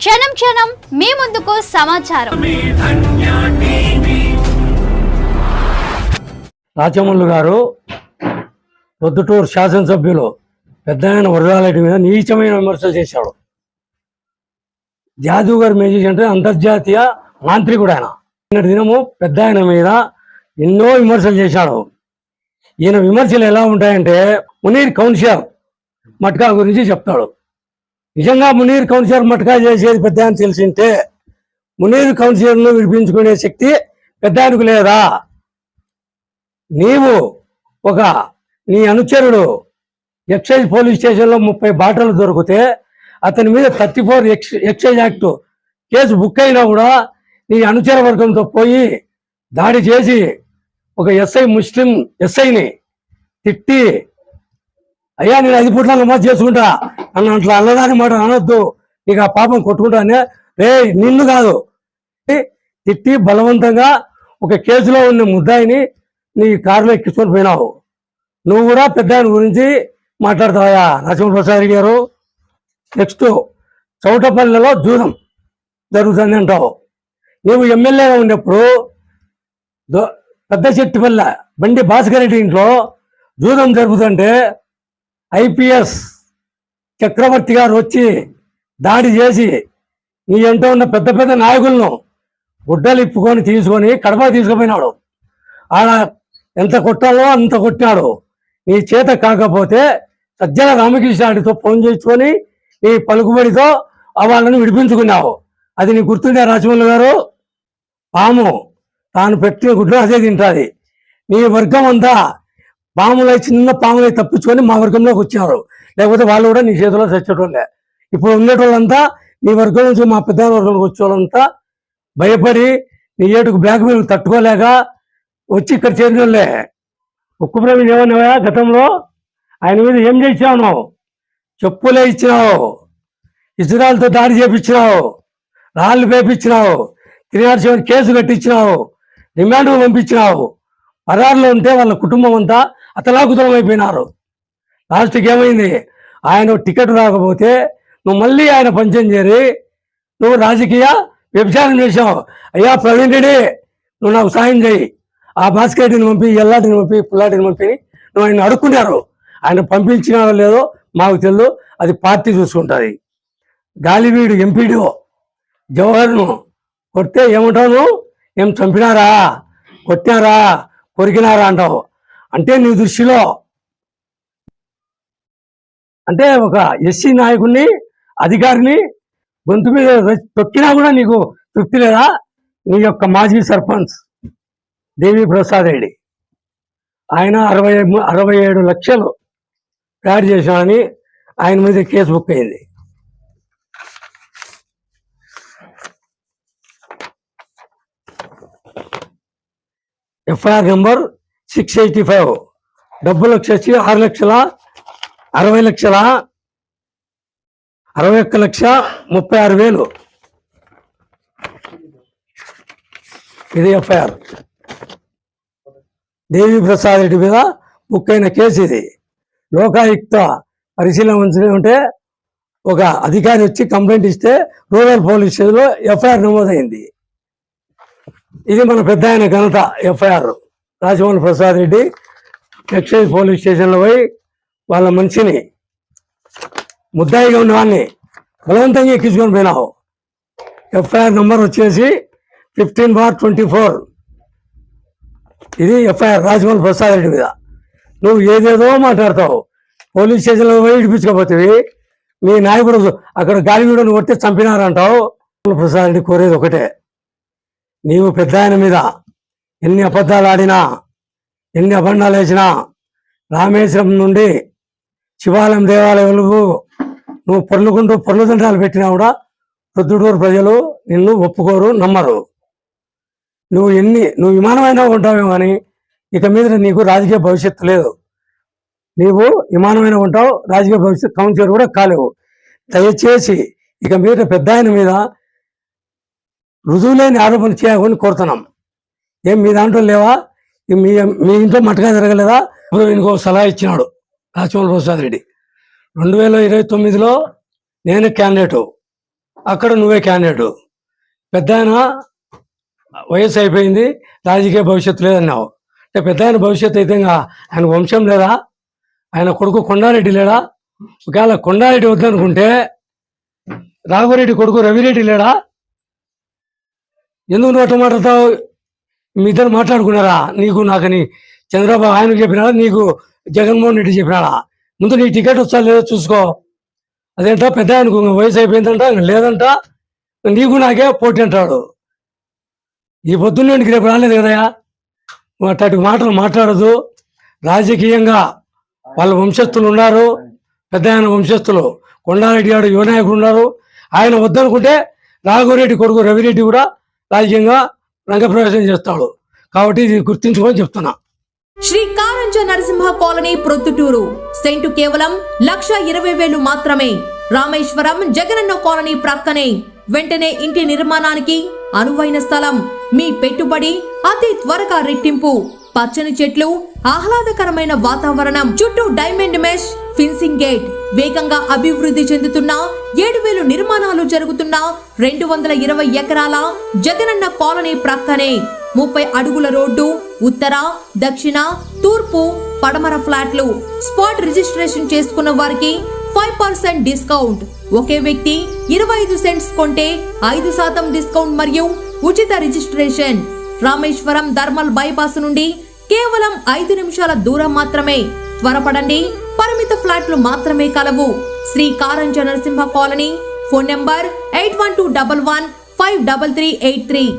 క్షణం క్షణం మీ ముందుకు సమాచారం. రాచమల్లు గారు పొద్దుటూరు శాసనసభ్యులు పెద్ద ఆయన వరదాలరెడ్డి మీద నీచమైన విమర్శలు చేశాడు. జాదూగర్ మేజీస్ అంటే అంతర్జాతీయ మాంత్రికుడు ఆయన. నిన్నటి దినము పెద్ద ఆయన మీద ఎన్నో విమర్శలు చేశాడు. ఈయన విమర్శలు ఎలా ఉంటాయంటే మునీర్ కౌన్సిలర్ మట్కా గురించి చెప్తాడు. నిజంగా మునీర్ కౌన్సిలర్ మట్కా చేసేది పెద్ద అని తెలిసింటే మునీర్ కౌన్సిలర్ను విడిపించుకునే శక్తి పెద్ద ఆయనకు లేదా? నీవు ఒక నీ అనుచరుడు ఎక్సైజ్ పోలీస్ స్టేషన్లో ముప్పై బాటలు దొరికితే అతని మీద thirty four ex excise act case book అయినా కూడా నీ అనుచర వర్గంతో పోయి దాడి చేసి ఒక ఎస్ఐ ముస్లిం ఎస్ఐని తిట్టి అయ్యా నేను ఐదు పూట్ల నమాజ్ చేసుకుంటా. అన్న అట్లా అన్నదాని మాట అనొద్దు. నీకు ఆ పాపం కొట్టుకుంటానే. రే నిన్ను కాదు. తిట్టి బలవంతంగా ఒక కేసులో ఉన్న ముద్దాయిని నీ కారులో ఎక్కించుకొని పోయినావు. నువ్వు కూడా పెద్ద ఆయన గురించి మాట్లాడతావా నరసింహ రెడ్డి గారు. నెక్స్ట్ చౌటపల్లిలో జూదం జరుగుతుంది అంటావు. నువ్వు ఎమ్మెల్యేగా ఉన్నప్పుడు పెద్ద చెట్టుపల్లె బండి భాస్కర్ రెడ్డి ఇంట్లో జూదం జరుగుతుంటే ఐపీఎస్ చక్రవర్తి గారు వచ్చి దాడి చేసి నీ ఎంటో ఉన్న పెద్ద పెద్ద నాయకులను గుడ్డలు ఇప్పుకొని తీసుకొని కడప తీసుకుపోయినాడు. ఆడ ఎంత కొట్టాలో అంత కొట్టినాడు. నీ చేత కాకపోతే సజ్జల రామకృష్ణాడితో ఫోన్ చేసుకొని నీ పలుకుబడితో వాళ్ళని విడిపించుకున్నావు. అది నీ గుర్తుండే రాజమౌళి గారు? పాము తాను పెట్టిన గుడ్లు అదే తింటుంది. నీ వర్గం అంతా పాములై చిన్న పాములై తప్పించుకొని మా వర్గంలోకి వచ్చారు. లేకపోతే వాళ్ళు కూడా నీ చేతిలో చచ్చేటోళ్ళే. ఇప్పుడు ఉండేటోళ్ళంతా నీ వర్గం నుంచి మా పెద్ద వర్గంలోకి వచ్చేవాళ్ళంతా భయపడి నీ ఏటుకు బ్లాక్ మెయిల్ తట్టుకోలేక వచ్చి ఇక్కడ చేరినోళ్ళే. ఉక్కు ప్రవీణ్ ఏమన్నావా? గతంలో ఆయన మీద ఏం చేసావు చెప్పులే ఇచ్చినావు. ఇజ్రాయల్తో దాడి చేపించినావు. రాళ్ళు పేపించినావు. త్రినాడు కేసు కట్టించినావు. రిమాండ్ పంపించినావు. పరారులో ఉంటే వాళ్ళ కుటుంబం అంతా అతలాకుతలం అయిపోయినారు లాస్ట్కి ఏమైంది? ఆయన టికెట్ రాకపోతే నువ్వు మళ్ళీ ఆయన పంచం చేరి నువ్వు రాజకీయ వ్యభిచారం చేశావు. అయ్యా ప్రవీణ్ రెడ్డి నువ్వు నాకు సాయం చేయి. ఆ బాస్కెట్ని పంపి ఎల్లాటిని పంపి పుల్లాటిని పంపి నువ్వు ఆయన అడుక్కున్నారు. ఆయన పంపించినారో లేదో మాకు తెలియదు అది పార్టీ చూసుకుంటుంది. గాలివీడు ఎంపీడీఓ జవహర్ను కొడితే ఏమంటావు నువ్వు? ఏం చంపినారా? కొట్టినారా? కొరికినారా అంటావు. అంటే నీ దృష్టిలో అంటే ఒక ఎస్సీ నాయకుడిని అధికారిని గొంతు మీద తొక్కినా కూడా నీకు తృప్తి లేదా? నీ యొక్క మాజీ సర్పంచ్ దేవి ప్రసాద్ రెడ్డి. ఆయన అరవై అరవై ఏడు లక్షలు తయారు చేశామని ఆయన మీద కేసు బుక్ అయింది. FIR number six eighty five. డబ్బులు వచ్చేసి ఆరు లక్షల అరవై లక్షల అరవై ఒక్క లక్ష ముప్పై ఆరు వేలు. ఇది ఎఫ్ఐఆర్. దేవి ప్రసాద్ రెడ్డి మీద బుక్ అయిన కేసు ఇది. లోకాయుక్త పరిశీలన ఉంటే ఒక అధికారి వచ్చి కంప్లైంట్ ఇస్తే రూరల్ పోలీస్ స్టేషన్లో ఎఫ్ఐఆర్ నమోదైంది. ఇది మన పెద్ద ఆయన ఘనత FIR. Rajamohan Prasad Reddy excise police స్టేషన్లో పోయి వాళ్ళ మనిషిని ముద్దాయిగా ఉన్నవాడిని బలవంతంగా ఎక్కించుకొని పోయినావు. ఎఫ్ఐఆర్ నెంబర్ వచ్చేసి ఫిఫ్టీన్ బార్ ట్వంటీ ఫోర్. ఇది ఎఫ్ఐఆర్ రాజమౌళి ప్రసాద్ రెడ్డి మీద. నువ్వు ఏదేదో మాట్లాడతావు. పోలీస్ స్టేషన్లో పోయి ఇడిపించుకోపోతుంది మీ నాయకుడు అక్కడ గాలిగూడని కొట్టి చంపినారంటావు. ప్రసాద్ రెడ్డి కోరేది ఒకటే. నీవు పెద్ద ఆయన మీద ఎన్ని అబద్ధాలు ఆడినా ఎన్ని అబండాలు వేసినా రామేశ్వరం నుండి శివాలయం దేవాలయాలకు నువ్వు పొర్లుకుంటూ పొర్లుదండాలు పెట్టినా కూడా రుద్దుడూరు ప్రజలు నిన్ను ఒప్పుకోరు నమ్మరు. నువ్వు ఎన్ని నువ్వు విమానమైనా ఉంటావేమో కానీ ఇక మీద నీకు రాజకీయ భవిష్యత్తు లేదు. నీవు విమానమైన ఉంటావు రాజకీయ భవిష్యత్తు కౌన్సిలర్ కూడా కాలేవు. దయచేసి ఇక మీద పెద్ద ఆయన మీద రుజువులేని ఆరోపణలు చేయమని కోరుతున్నాం. ఏం మీ దాంట్లో లేవా? మీ మీ ఇంట్లో మటగా జరగలేదా? ఇంకో సలహా ఇచ్చినాడు రాజమౌళి ప్రసాద్ రెడ్డి. రెండు వేల ఇరవై తొమ్మిదిలో నేను క్యాండిడేటు. అక్కడ నువ్వే క్యాండిడేట్. పెద్ద ఆయన వయసు అయిపోయింది రాజకీయ భవిష్యత్తు లేదన్నావు. అంటే పెద్ద ఆయన భవిష్యత్తు అయితే ఇంకా ఆయన వంశం లేదా? ఆయన కొడుకు కొండారెడ్డి లేడా? ఒకవేళ కొండారెడ్డి వద్దనుకుంటే రాఘవరెడ్డి కొడుకు రవిరెడ్డి లేడా? ఎందుకు నోట మాట్లాడతావు? మీ ఇద్దరు మాట్లాడుకున్నారా? నీకు నాకని చంద్రబాబు ఆయనకు చెప్పినాడా? నీకు జగన్మోహన్ రెడ్డి చెప్పినాడా? ముందు నీ టికెట్ వస్తా లేదో చూసుకో. అదేంటో? పెద్ద ఆయనకు వయసు అయిపోయిందంట లేదంట. నీకు నాకే పోటీ అంటాడు. ఈ పొద్దున్నే నీకు రేపు రాలేదు కదయా అట్లాంటి మాటలు మాట్లాడదు రాజకీయంగా వాళ్ళ వంశస్థులు ఉన్నారు. పెద్ద ఆయన వంశస్థులు. కొండారెడ్డి గారు యువనాయకుడు ఉన్నారు. ఆయన వద్దనుకుంటే రాఘవరెడ్డి కొడుకు రవిరెడ్డి కూడా రాజకీయంగా రంగప్రవేశం చేస్తాడు. కాబట్టి ఇది గుర్తించుకొని చెప్తున్నా. శ్రీ కారంజ నరసింహ కాలనీ ప్రొద్దుటూరు. సెంటు కేవలం లక్ష ఇరవై వేలు మాత్రమే. రామేశ్వరం జగనన్న కాలనీ ప్రక్కనే. వెంటనే ఇంటి నిర్మాణానికి అనువైన స్థలం. మీ పెట్టుబడి అతి త్వరగా రెట్టింపు. పచ్చని చెట్లు ఆహ్లాదకరమైన వాతావరణం. చుట్టూ డైమండ్ మెష్ ఫిన్సింగ్ గేట్ వేగంగా అభివృద్ధి చెందుతున్న ఏడు వేలు నిర్మాణాలు జరుగుతున్న రెండు వందల ఇరవై ఎకరాల జగనన్న కాలనీ ప్రక్కనే ముప్పై అడుగుల రోడ్డు ఉత్తర దక్షిణ తూర్పు పడమర ఫ్లాట్లు స్పాట్ రిజిస్ట్రేషన్ చేసుకున్న వారికి ఫైవ్ పర్సెంట్ డిస్కౌంట్. ఒకే వ్యక్తి ఇరవై ఐదు సెంట్స్ కొంటే ఐదు శాతం డిస్కౌంట్ మరియు ఉచిత రిజిస్ట్రేషన్. రామేశ్వరం ధర్మల్ బైపాస్ నుండి కేవలం ఐదు నిమిషాల దూరం మాత్రమే. త్వరపడండి. పరిమిత ఫ్లాట్లు మాత్రమే కలవు. Shri Karanja Narasimha colony phone number eight one two double one five double three eight three.